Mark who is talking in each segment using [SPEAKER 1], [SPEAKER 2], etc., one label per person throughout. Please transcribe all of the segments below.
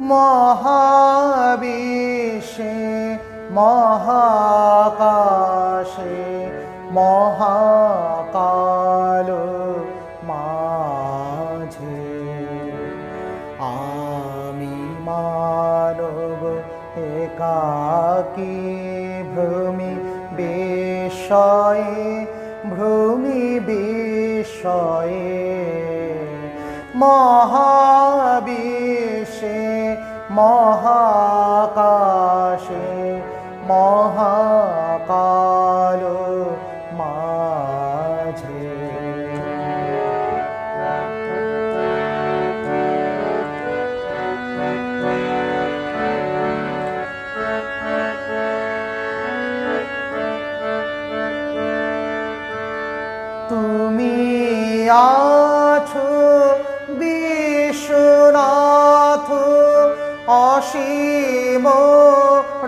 [SPEAKER 1] মহাবিশ্বে মহাকাশে মহাকাল মাঝে। আমি মানব একাকী ভূমি বিষয়ে ভূমি বিষয়ে মহাবিশ্বে মহাকাশে মহাকাল মাঝে। তুমি আছো অসীম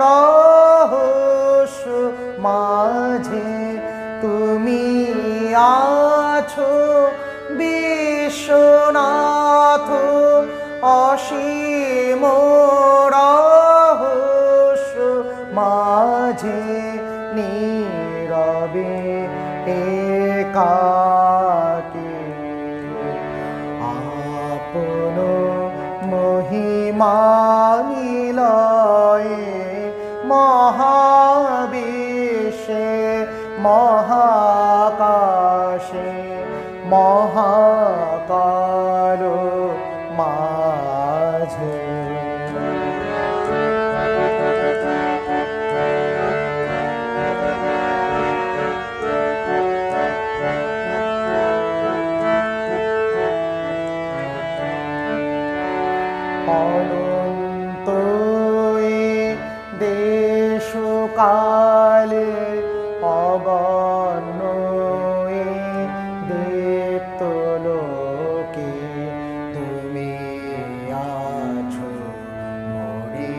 [SPEAKER 1] রহস্য মাঝে তুমি আছো বিশ্বনাথ অসীম রহস্য মাঝে নীরবে একাকে মহিমানিলয়ে মহাবিশ্বে মহাকাশে মহাকাল মাঝে। অনন্ত কালে অগণ্য দীপ্ত লোকে তুমি আছো মরে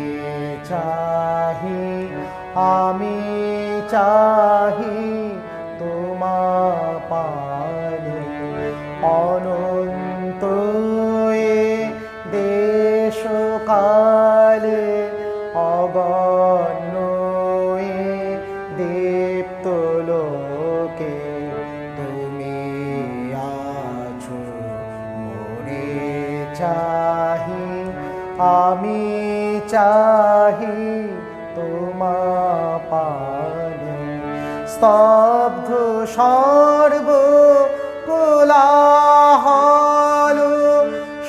[SPEAKER 1] চাহি আমি চাহি তোমা লোকে তুমি আছো মোরে চাহি, আমি চাহি তোমা পানে। স্তব্ধ সর্ব কোলাহল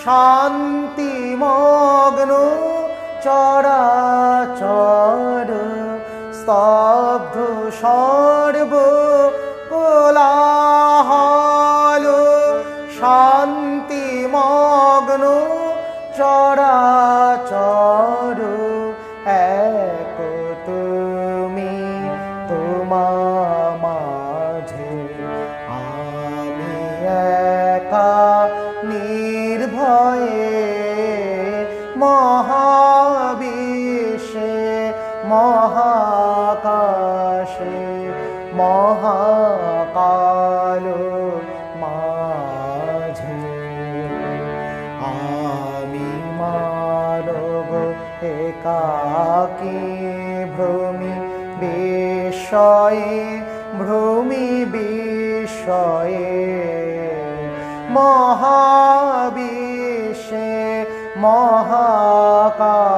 [SPEAKER 1] শান্তি মগ্ন চরাচর। স্তব্ধ সর্ব চরাচর এক তুমি তোমা মাঝে। আমি একা নির্ভয়ে মহাবিশ্বে মহাকাশে মহাকাল একাকী ভ্রমি বিষয়ে ভ্রমি বিষয়ে মহাবিষে মহাকাশে